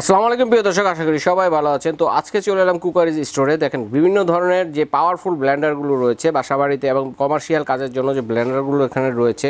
আসসালামু আলাইকুম প্রিয় দর্শক আশা করি সবাই ভালো আছেন। তো আজকে চলে এলাম কুকারিজ স্টোরে। দেখেন বিভিন্ন ধরনের যে পাওয়ারফুল ব্লেন্ডারগুলো রয়েছে বাসাবাড়িতে এবং কমার্শিয়াল কাজের জন্য যে ব্লেন্ডারগুলো এখানে রয়েছে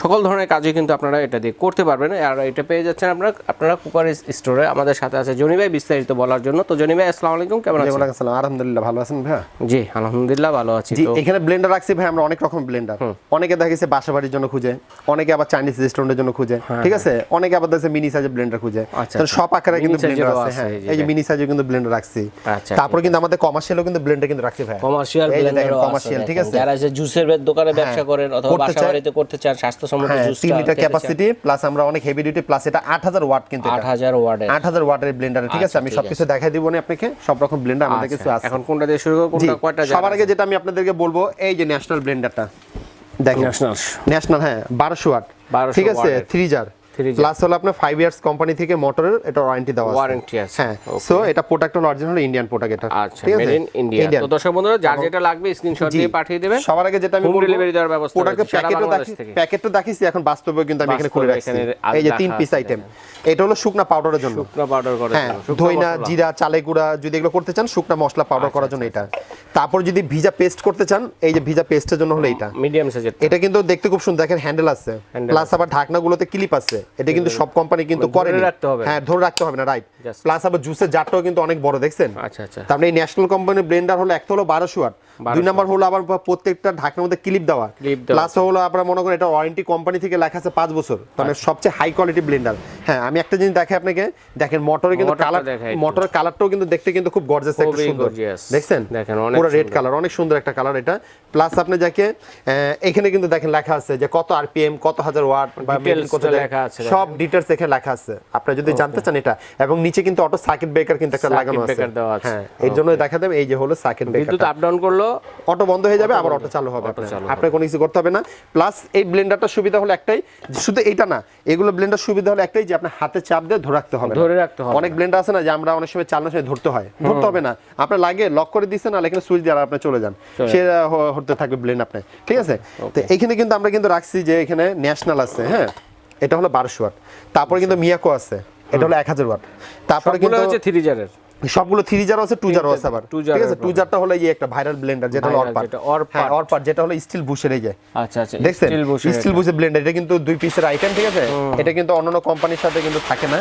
সকল ধরনের কাজই কিন্তু আপনারা এটা দিয়ে করতে পারবেন। আর এটা পেয়ে যাচ্ছেন আপনারা আপনারা কুকারিজ স্টোরে। আমাদের সাথে আছে জনি ভাই বিস্তারিত বলার জন্য। তো জনি ভাই আসসালামু আলাইকুম কেমন আছেন? ওয়ালাইকুম আসসালাম আলহামদুলিল্লাহ ভালো আছেন ভাইয়া? জি আলহামদুলিল্লাহ ভালো আছি। তো এখানে ব্লেন্ডার রাখছি ভাই আমরা অনেক রকম ব্লেন্ডার। অনেকে দেখেছে বাসা বাড়ির জন্য খুঁজে অনেকে আবার চাইনিজ রেস্টুরেন্টের জন্য খুঁজে ঠিক আছে? অনেকে আবার দেখছে মিনি সাইজের ব্লেন্ডার খুঁজে। আচ্ছা, আচ্ছা। সব আকারে কিন্তু ব্লেন্ডার আছে হ্যাঁ। এই যে মিনি কিন্তু ব্লেন্ডার রাখছি। আচ্ছা। তারপর কিন্তু আমাদের কমার্শিয়ালও কিন্তু ব্লেন্ডার কিন্তু রাখছি ভাই কমার্শিয়াল ব্লেন্ডার কমার্শিয়াল ঠিক আছে? যারা যে জুসের দোকানে হ্যাঁ। ব্যবসা করেন অথবা বাসা বাড়িতে করতে চান জুস 3 হ্যাঁ, লিটার ক্যাপাসিটি প্লাস আমরা অনেক হেভি ডিউটি প্লাস এটা 8000 ওয়াট কিন্তু 8000 ওয়াট 8000 ওয়াটের ব্লেন্ডার ঠিক আছে? আচ্ছা, আমি সবকিছু দেখাই দিব না আপনাকে সব রকম ব্লেন্ডার আমাদের আচ্ছা। কিছু আছে। এখন কোনটা দিয়ে শুরু করব কোনটা কয়টা সবার আগে যেটা আমি আপনাদেরকে বলব এই যে ন্যাশনাল ব্লেন্ডারটা দেখেন। ন্যাশনাল ন্যাশনাল হ্যাঁ 1200 ওয়াট ঠিক আছে? 3000 প্লাস হলো আপনার ফাইভ ইয়ার্স কোম্পানি থেকে মোটরের এটা ওয়ারেন্টি দেওয়া Warranty আছে, হ্যাঁ সো এটা প্রোডাক্ট হলো অরিজিনাল ইন্ডিয়ান প্রোডাক্ট এটা। আচ্ছা মেড ইন ইন্ডিয়া তো দর্শক বন্ধুরা যার যেটা লাগবে স্ক্রিনশট দিয়ে পাঠিয়ে দিবেন। সবার আগে যেটা আমি delivery দেওয়ার ব্যবস্থা প্রোডাক্টের প্যাকেটও দেখি থেকে। প্যাকেটও দেখিছি এখন বাস্তবে কিন্তু আমি এখানে খুলে রাখছি। এই যে তিন পিস আইটেম এটা হলো শুকনা পাউডারের জন্য। শুকনো পাউডার করে হ্যাঁ ধইনা জিরা চালে গুঁড়া যদি এগুলো করতে চান শুকনা মশলা পাউডার আচ্ছা, করার জন্য এটা। তারপর যদি ভিজা পেস্ট করতে চান এই যে ভিজা পেস্টের জন্য হলো এটা। মিডিয়াম সাইজের এটা কিন্তু দেখতে খুব সুন্দর দেখেন হ্যান্ডেল আছে। প্লাস আবার ঢাকনাগুলোতে ক্লিপ আছে। এটা কিন্তু সব কোম্পানি কিন্তু করে রাখতে হবে। হ্যাঁ ধরে রাখতে হবে না রাইট প্লাস আবার জুসের জারটাও কিন্তু অনেক বড় দেখছেন? আচ্ছা আচ্ছা। তারপরে এই ন্যাশনাল কোম্পানির ব্লেন্ডার হলো একটা হলো বারোশো ওয়াট দুই নাম্বার হলো আবার প্রত্যেকটা ঢাকনার মধ্যে ক্লিপ দেওয়া। প্লাস হলো আপনারা মনে করেন এটা ওয়ারেন্টি কোম্পানি থেকে লেখা আছে পাঁচ বছর। মানে আচ্ছা। সবচেয়ে হাই কোয়ালিটি ব্লেন্ডার হ্যাঁ আমি একটা জিনিস দেখাই আপনাকে। দেখেন মোটরের কিন্তু কালার মোটরের কালারটাও কিন্তু দেখতে কিন্তু খুব গর্জাস একটা সুন্দর। দেখছেন? দেখেন, অনেক পুরো রেড কালার অনেক সুন্দর একটা কালার এটা। প্লাস আপনি যাকে এখানে কিন্তু দেখেন লেখা আছে যে কত আরপিএম কত হাজার ওয়াট বা কত লেখা আছে, সব ডিটেলস এখানে লেখা আছে। আপনি যদি জানতে চান এটা এবং নিচে কিন্তু অটো সার্কিট ব্রেকার কিন্তু একটা লাগানো আছে। breaker দেওয়া আছে। হ্যাঁ এর জন্য দেখা দেবে এই যে হলো সার্কিট ব্রেকার বিদ্যুৎ আপ ডাউন করল অটো বন্ধ হয়ে যাবে আবার অটো চালু হবে আপনার। কোনো কিছু করতে হবে না। প্লাস এই ব্লেন্ডারটার সুবিধা হলো একটাই শুধু এইটা না এগুলো ব্লেন্ডার সুবিধা হলো একটাই যে আপনার হাতে চাপ দিয়ে ধরে রাখতে হবে ধরে রাখতে হবে অনেক ব্লেন্ডার আছে না যে আমরা অনেক সময় চালানোর সময় ধরতে হয়। ধরতে হবে না। আপনার লাগে লক করে দিচ্ছেন আর এখানে সুইচ দিয়ে আপনি চলে যান। সে হতে থাকবে ব্লেন্ড আপনি ঠিক আছে? তো এখানে কিন্তু আমরা কিন্তু রাখছি যে এখানে ন্যাশনাল আছে হ্যাঁ? এটা হলো বারোশো ওয়াট। তারপরে কিন্তু মিয়াকো আছে এটা হলো এক হাজার ওয়াট। তারপরে কিন্তু হচ্ছে থ্রি জারের সবগুলো থ্রি জারও আছে টু জারও আছে আবার। ঠিক আছে? টু জারটা হলো এই একটা ভাইরাল ব্লেন্ডার যেটা হলো অরপার হ্যাঁ অরপার যেটা হলো স্টিল বুশের এই যে। আচ্ছা আচ্ছা দেখছেন? স্টিল বুশের ব্লেন্ডার এটা। কিন্তু দুই পিসের আইটেম ঠিক আছে? এটা কিন্তু অন্যান্য কোম্পানির সাথে কিন্তু থাকে না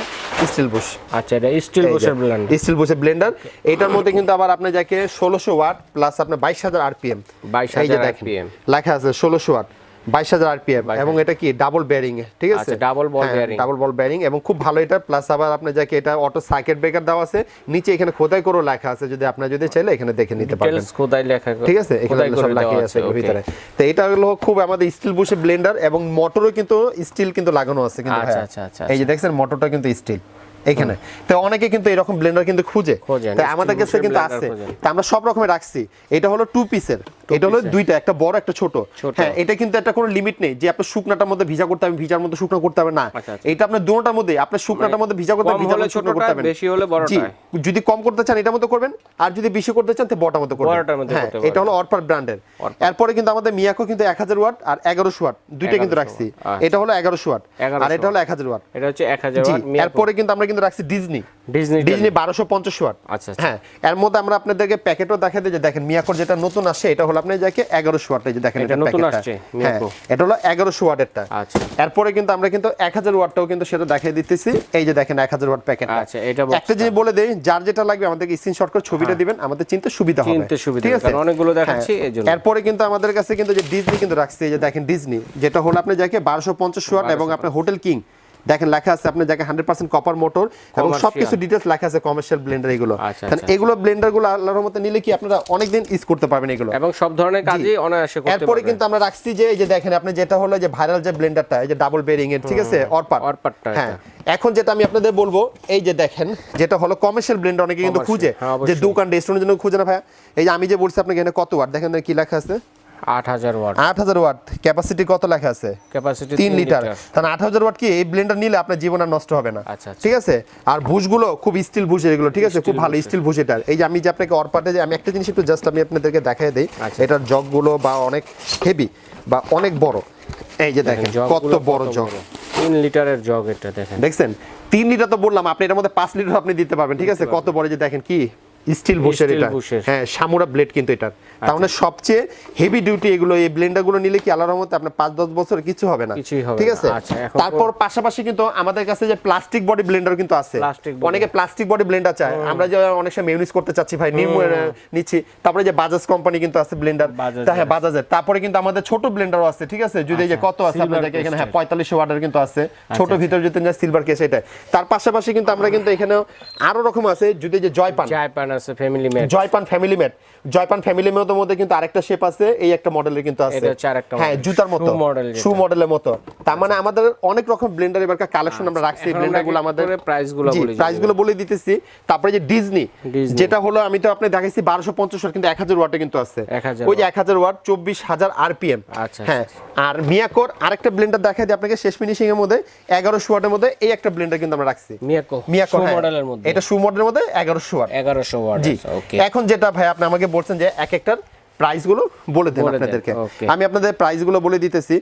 স্টিল বুশ আচ্ছা এটা স্টিল বুশের ব্লেন্ড স্টিল বুশের ব্লেন্ডার এটার মধ্যে কিন্তু আবার আপনি যাকে ষোলোশো ওয়াট প্লাস আপনার বাইশ হাজার আরপিএম 22,000 RPM লেখা আছে ষোলোশো ওয়াট। বাইশ হাজার আরপিএম এবং এটা কি ডাবল বেয়ারিং ঠিক আছে? আচ্ছা, double ball double ball bearing এবং খুব ভালো এটা প্লাস আবার আপনার যাকে এটা অটো সার্কিট ব্রেকার দেওয়া আছে নিচে এখানে খোদাই করেও লেখা আছে যদি আপনার যদি চাইলে এখানে দেখে নিতে পারবেন। খোদাই লেখা ঠিক আছে? এখানে করে সব লেখাই আছে ভিতরে। তো এটা হলো খুব আমাদের স্টিল বুশে ব্লেন্ডার এবং মোটরও কিন্তু স্টিল কিন্তু লাগানো আছে কিন্তু আচ্ছা, আচ্ছা, আচ্ছা, এই যে দেখছেন মোটরটা কিন্তু স্টিল এখানে। তো অনেকে কিন্তু এরকম ব্লেন্ডার কিন্তু খুঁজে। তাই আমাদের কাছে কিন্তু আছে। তা আমরা সব রকমের রাখছি। এটা হলো টু পিসের এটা হলো দুইটা একটা বড় একটা ছোট। হ্যাঁ এটা কিন্তু একটা কোনো লিমিট নেই যে আপনার শুকনাটার মধ্যে ভিজা করতে হবে ভিজার মধ্যে শুকনো করতে হবে না। আচ্ছা, আচ্ছা। এটা আপনার দুটোটার মধ্যে আপনার শুকনাটার মধ্যে ভিজা করতে হবে ভিজার মধ্যে শুকনো করতে হবে বেশি হলে বড়টা। যদি কম করতে চান এটার মধ্যে করবেন আর যদি বেশি করতে চান তো বড়টার মধ্যে করবেন। বড়টার মধ্যে হ্যাঁ এটা হলো অরপার ব্র্যান্ডের। এরপরে কিন্তু আমাদের মিয়াকো কিন্তু এক হাজার ওয়াট আর এগারোশো ওয়াট দুইটা কিন্তু রাখছি। আচ্ছা। এটা হলো এগারোশো ওয়াট আর এটা হলো এক হাজার ওয়াট। এটা হচ্ছে 1000 জি ওয়াট এরপরে কিন্তু আমরা কিন্তু রাখছি ডিজনি। ডিজনি ডিজনি বারোশো পঞ্চাশ ওয়াট। আচ্ছা। হ্যাঁ এর মধ্যে আমরা আপনাদেরকে প্যাকেটও দেখা দিই যে দেখেন মিয়াকোর যেটা নতুন আসে এটা হলো আপনি যাকে এগারোশো ওয়াট এই যে দেখেন এটা নতুন আসছে, হ্যাঁ এটা হলো এগারোশো ওয়াটেরটা। আচ্ছা। এরপরে কিন্তু আমরা কিন্তু এক হাজার ওয়াটটাও কিন্তু সেটা দেখাই দিতেছি। এই যে দেখেন এক হাজার ওয়াট প্যাকেট আচ্ছা, এটা একটা জিনিস বলে দেই যার যেটা লাগবে আমাদেরকে স্ক্রিনশট করে ছবিটা দিবেন আমাদের চিনতে সুবিধা হবে। চিনতে সুবিধা ঠিক আছে? অনেকগুলো দেখাচ্ছি, হ্যাঁ। এজন্য। এরপরে কিন্তু আমাদের কাছে কিন্তু যে ডিজনি কিন্তু রাখছি এই যে দেখেন ডিজনি যেটা হলো আপনি যাকে বারোশো পঞ্চাশ ওয়াট এবং আপনার হোটেল কিং দেখেন লেখা আছে আপনার যাকে হান্ড্রেড পার্সেন্ট কপার মোটর এবং। সবকিছু ডিটেলস লেখা আছে কমার্শিয়াল ব্লেন্ডার এগুলো। আচ্ছা, আচ্ছা। এগুলো ব্লেন্ডারগুলো আল্লাহর মতো নিলে কি আপনারা অনেকদিন ইউজ করতে পারবেন এগুলো। এবং সব ধরনের কাজই অনায়াসে করতে এরপরে কিন্তু আমরা রাখছি যে এই যে দেখেন আপনি যেটা হলো যে ভাইরাল যে ব্লেন্ডারটা এই যে ডাবল বেরিং এর ঠিক আছে? অরপার অরপারটা হ্যাঁ। এখন যেটা আমি আপনাদের বলব এই যে দেখেন যেটা হলো কমার্শিয়াল ব্লেন্ডার অনেকে কিন্তু খুঁজে হ্যাঁ, যে দোকান রেস্টুরেন্টের জন্য খুঁজে না ভাই এই যে আমি যে বলছি আপনাকে এখানে কত ওয়াট দেখেন কি লেখা আছে? আট হাজার ওয়াট। আট হাজার ওয়াট। ক্যাপাসিটি কত লেখা আছে? ক্যাপাসিটি তিন লিটার। তাহলে আট হাজার ওয়াট কি এই ব্লেন্ডার নিলে আপনার জীবন আর নষ্ট হবে না। ঠিক আছে? আর ভুষগুলো খুব স্টিল ভুষ এগুলো ঠিক আছে? খুব ভালো স্টিল ভুষ এটার এই যে আমি যে আপনাকে অরপাটে যে আমি একটা জিনিস একটু জাস্ট আমি আপনাদেরকে দেখাই দিই। এটার জগগুলো বা অনেক হেভি বা অনেক বড়। এই যে দেখেন কত বড় জগ। লিটারের জগ এটা দেখেন। দেখছেন? লিটার তো বললাম আপনি এটার মধ্যে পাঁচ লিটার আপনি দিতে পারবেন ঠিক আছে? কত বড় যে দেখেন কি? স্টিল বুশের এটা। হ্যাঁ সামুরা ব্লেড কিন্তু এটার। তার মানে সবচেয়ে হেভি ডিউটি এগুলো এই ব্লেন্ডারগুলো নিলে কি আল্লাহর রহমতে আপনার পাঁচ দশ বছর কিছু হবে না? ঠিক আছে? আচ্ছা, তারপর পাশাপাশি কিন্তু আমাদের কাছে যে প্লাস্টিক বডি ব্লেন্ডার কিন্তু আছে। অনেকে প্লাস্টিক বডি ব্লেন্ডার চায়। আমরা যে অনেক সময় মেউনিস করতে চাচ্ছি ভাই নিউ নিচ্ছি। তারপরে যে বাজাজ কোম্পানি কিন্তু আছে ব্লেন্ডার। হ্যাঁ বাজাজের তারপরে কিন্তু আমাদের ছোট ব্লেন্ডারও আছে ঠিক আছে? যদি এই যে কত আছে আপনাদের এখানে হ্যাঁ। পঁয়তাল্লিশ ওয়াটার কিন্তু আছে। ছোট ভিতর যদি সিলভার কেস এটা তার পাশাপাশি কিন্তু আমরা কিন্তু এখানে আরও রকম আছে। যদি যে জয়পান। জায়পান আছে family mate Jaipan family mate Jaipan family ম্যাটের মধ্যে কিন্তু আরেকটা শেপ আছে এই একটা মডেলের কিন্তু আছে। এটা হচ্ছে আরেকটা হ্যাঁ জুতার মতো। Model শু মডেলের মতো। তার মানে আমাদের অনেক রকম ব্লেন্ডার এবার কালেকশন আমরা রাখছি ব্লেন্ডারগুলো আমাদের প্রাইসগুলো বলি প্রাইসগুলো বলে। দিতেছি। তারপরে যে ডিজনি যেটা হলো আমি তো আপনি দেখাইছি বারোশো পঞ্চাশ ওয়াট কিন্তু এক হাজার ওয়াটে কিন্তু আছে। ওই যে এক হাজার ওয়াট চব্বিশ হাজার আরপিএম আচ্ছা, হ্যাঁ আর মিয়াকোর আরেকটা ব্লেন্ডার দেখাই দিই আপনাকে শেষ ফিনিশিং এর মধ্যে এগারোশো ওয়াটের মধ্যে এই একটা ব্লেন্ডার কিন্তু আমরা রাখছি। মিয়াকো মিয়াকোর হ্যাঁ। মডেলের মধ্যে। এটা শু মডেলের মধ্যে এগারোশো ওয়াট। 1100 ওয়াট জি। ওকে এখন যেটা ভাই আপনি আমাকে বলছেন যে এক একটার প্রাইসগুলো বলে দেন আপনাদেরকে। আমি আপনাদের প্রাইসগুলো বলে দিতেছি।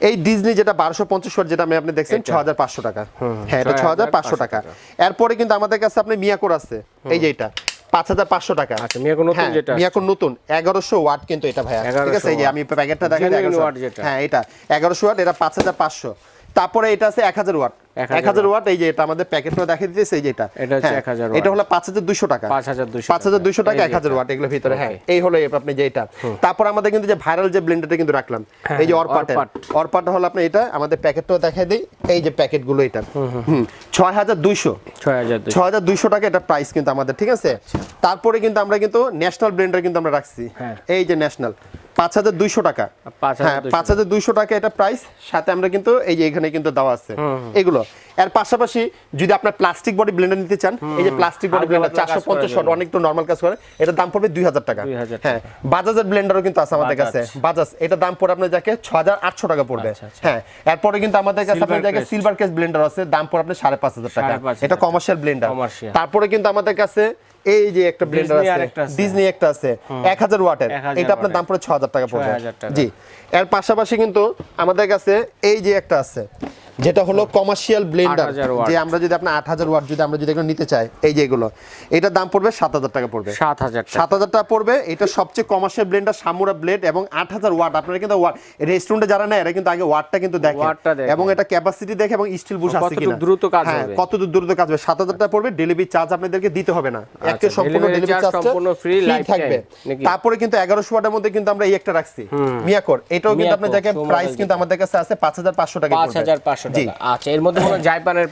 এই ডিজনি যেটা বারোশো পঞ্চাশ ওয়াট যেটা আমি আপনি দেখছেন ছ হাজার পাঁচশো টাকা। হ্যাঁ এটা ছ হাজার পাঁচশো 6,500 টাকা। এরপরে কিন্তু আমাদের কাছে আপনি মিয়াকোর আছে। এই যে এটা। পাঁচ হাজার পাঁচশো টাকা। আচ্ছা, মিয়াকো নতুন হ্যাঁ, নতুন। এগারোশো ওয়াট কিন্তু এটা ভাইয়া। ঠিক আছে এই যে আমি প্যাকেটটা যেটা। হ্যাঁ এটা। এগারোশো ওয়াট এটা পাঁচ হাজার পাঁচশো। তারপরে এটা আছে এক হাজার ওয়াট। এক হাজার ওয়াট। এই যে এটা আমাদের প্যাকেটটা দেখে দিতেছে এই যে এটা। হচ্ছে হ্যাঁ, 1000 watt। এটা হলো পাঁচ হাজার দুশো টাকা। 5200 পাঁচ হাজার দুইশো টাকা এক হাজার ওয়াট এগুলোর ভিতরে। হ্যাঁ। এই হলো আপনি যে এটা। তারপর আমাদের কিন্তু যে ভাইরাল যে ব্লেন্ডারটা কিন্তু রাখলাম এই যে অরপাটের অরপাট। হলো আপনি এটা আমাদের প্যাকেটটাও দেখাই দিই এই যে প্যাকেটগুলো এটা। ছয় হাজার দুইশো। 6200 ছ হাজার দুইশো টাকা এটা প্রাইস কিন্তু আমাদের ঠিক আছে? তারপরে কিন্তু আমরা কিন্তু ন্যাশনাল ব্লেন্ডার কিন্তু আমরা রাখছি। হ্যাঁ। এই যে ন্যাশনাল পাঁচ হাজার দুইশো টাকা। 5200 হ্যাঁ পাঁচ হাজার দুইশো টাকা এটা প্রাইস সাথে আমরা কিন্তু এই যে এখানে কিন্তু দেওয়া আছে। এগুলো। এর পাশাপাশি যদি আপনার প্লাস্টিক বডি ব্লেন্ডার নিতে চান এই যে প্লাস্টিক বডি ব্লেন্ডার চারশো পঞ্চাশ জন্য। অনেক তো নর্মাল কাজ করে এটার দাম পড়বে দুই হাজার টাকা। 2000 হ্যাঁ বাজাজের ব্লেন্ডারও কিন্তু আছে আমাদের কাছে। বাজাজ এটা দাম পড়ে আপনার যাকে ছ হাজার আটশো টাকা পড়বে। আচ্ছা, আচ্ছা। হ্যাঁ এরপরে কিন্তু আমাদের কাছে আপনার সিলভার কেস ব্লেন্ডার আছে দাম পড়ে আপনার সাড়ে পাঁচ হাজার টাকা। এটা কমার্শিয়াল ব্লেন্ডার তারপরে কিন্তু আমাদের কাছে এই যে একটা ব্লেন্ডার আছে ডিজনি একটা আছে এক হাজার ওয়াটের। এটা আপনার দাম পড়ে ছ হাজার টাকা পড়বে জি। এর পাশাপাশি কিন্তু আমাদের কাছে এই যে একটা আছে যেটা হলো কমার্শিয়াল ব্লেন্ডার যে আমরা যদি আপনার আট হাজার ওয়াট যদি আমরা যদি এগুলো নিতে চাই এই যে এগুলো এটার দাম পড়বে সাত হাজার টাকা পড়বে। সাত হাজার সাত হাজার টাকা পড়বে এটা সবচেয়ে কমার্শিয়াল ব্লেন্ডার সামুরা ব্লেড এবং আট হাজার ওয়াট আপনারা কিন্তু ওয়াট রেস্টুরেন্টে যারা নেয় এরা কিন্তু আগে ওয়াটটা কিন্তু দেখে। এবং এটা ক্যাপাসিটি দেখে এবং স্টিল বুশ আছে কিনা। দ্রুত কাজ হ্যাঁ, হবে। কত দ্রুত কাজ হবে? সাত হাজার টাকা পড়বে ডেলিভারি চার্জ আপনাদেরকে দিতে হবে না। আচ্ছা, একে সম্পূর্ণ ডেলিভারি চার্জ সম্পূর্ণ ফ্রি থাকবে। তারপরে কিন্তু এগারোশো ওয়াটের মধ্যে কিন্তু আমরা এই একটা রাখছি। মিয়াকর এটাও কিন্তু আপনাদের জায়গায় প্রাইস কিন্তু আমাদের কাছে আছে পাঁচ হাজার পাঁচশো টাকা পাঁচ হাজার পাঁচশো 1200 টাকা। আচ্ছা এর মধ্যে কোনো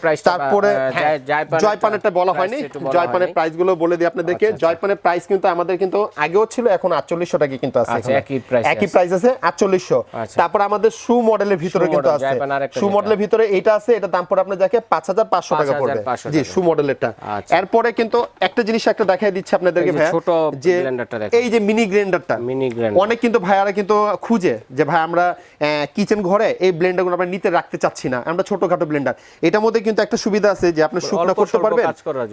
প্রাইস তারপরে হ্যাঁ, জয়পানেরটা বলা হয়নি। জয়পানের প্রাইসগুলো বলে দিই জয়পানের প্রাইস কিন্তু আমাদের কিন্তু আগেও ছিল এখন 4800 টাকা কিন্তু আছে একই প্রাইস একই প্রাইস আছে 4800 তারপর আমাদের শু মডেলের ভিতরে কিন্তু আছে। শু মডেলের ভিতরে এটা আছে এটা দাম পড়ে আপনার যাকে 5500 টাকা পড়বে। জি শু মডেলেরটা এরপরে কিন্তু একটা জিনিস একটা দেখাই দিচ্ছে আপনাদেরকে ছোট এই যে মিনি গ্রাইন্ডারটা মিনি গ্রাইন্ডার অনেক কিন্তু ভাইয়ারা কিন্তু খুঁজে যে ভাই আমরা কিচেন ঘরে এই ব্লেন্ডারগুলো আমরা নিতে রাখতে চাচ্ছি না। আমরা ছোটখাটো ব্লেন্ডার এটার মধ্যে কিন্তু একটা সুবিধা আছে যে আপনি শুকনা করতে পারবেন।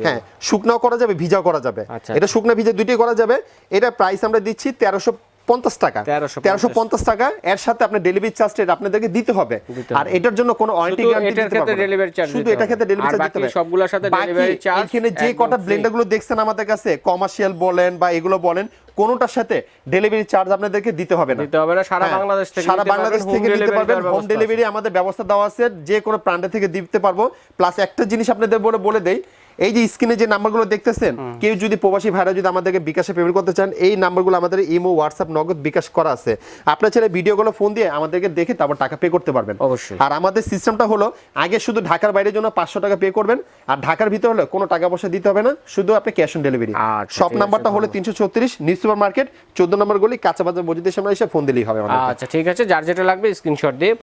হ্যাঁ শুকনাও করা যাবে ভিজাও করা যাবে আচ্ছা। এটা শুকনা ভিজা দুইটাই করা যাবে এটা প্রাইস আমরা দিচ্ছি তেরোশো পঞ্চাশ টাকা। তেরোশো পঞ্চাশ। টাকা এর সাথে আপনার ডেলিভারি চার্জটা আপনাদেরকে দিতে হবে। আর এটার জন্য কোনো ওয়ারেন্টি গ্যারান্টি দিতে পারব শুধু এটা ক্ষেত্রে ডেলিভারি চার্জ দিতে হবে। সবগুলোর সাথে delivery charge এখানে যে কটা free। ব্লেন্ডারগুলো দেখছেন আমাদের কাছে কমার্শিয়াল বলেন বা এগুলো বলেন কোনোটার সাথে ডেলিভারি চার্জ আপনাদেরকে দিতে হবে না। দিতে হবে না সারা হ্যাঁ, বাংলাদেশ থেকে সারা বাংলাদেশ থেকে নিতে পারবেন। হোম ডেলিভারি আমাদের ব্যবস্থা দেওয়া আছে যে কোনো প্রান্তে থেকে দিতে পারব। প্লাস একটা জিনিস আপনাদের বলে বলে দেই এই যে স্ক্রিনে যে নাম্বারগুলো দেখতেছেন কেউ যদি প্রবাসী ভাইরা যদি আমাদেরকে বিকাশে পেমেন্ট করতে চান এই নাম্বারগুলো আমাদের ইমো হোয়াটসঅ্যাপ নগদ বিকাশ করা আছে। আপনার ছেলে ভিডিওগুলো ফোন দিয়ে আমাদেরকে দেখে তারপর টাকা পে করতে পারবেন। অবশ্যই। আর আমাদের সিস্টেমটা হলো আগে শুধু ঢাকার বাইরের জন্য পাঁচশো টাকা পে করবেন আর ঢাকার ভিতরে হলে কোনো টাকা পয়সা দিতে হবে না শুধু আপনি ক্যাশ অন ডেলিভারি সব নাম্বারটা হলো তিনশো ছত্রিশ নিউ সুপার মার্কেট চোদ্দ নম্বর গলি কাঁচা বাজার মসজিদের সামনে এসে ফোন দিলেই হবে আচ্ছা ঠিক আছে যার যেটা লাগবে স্ক্রিনশট দিয়ে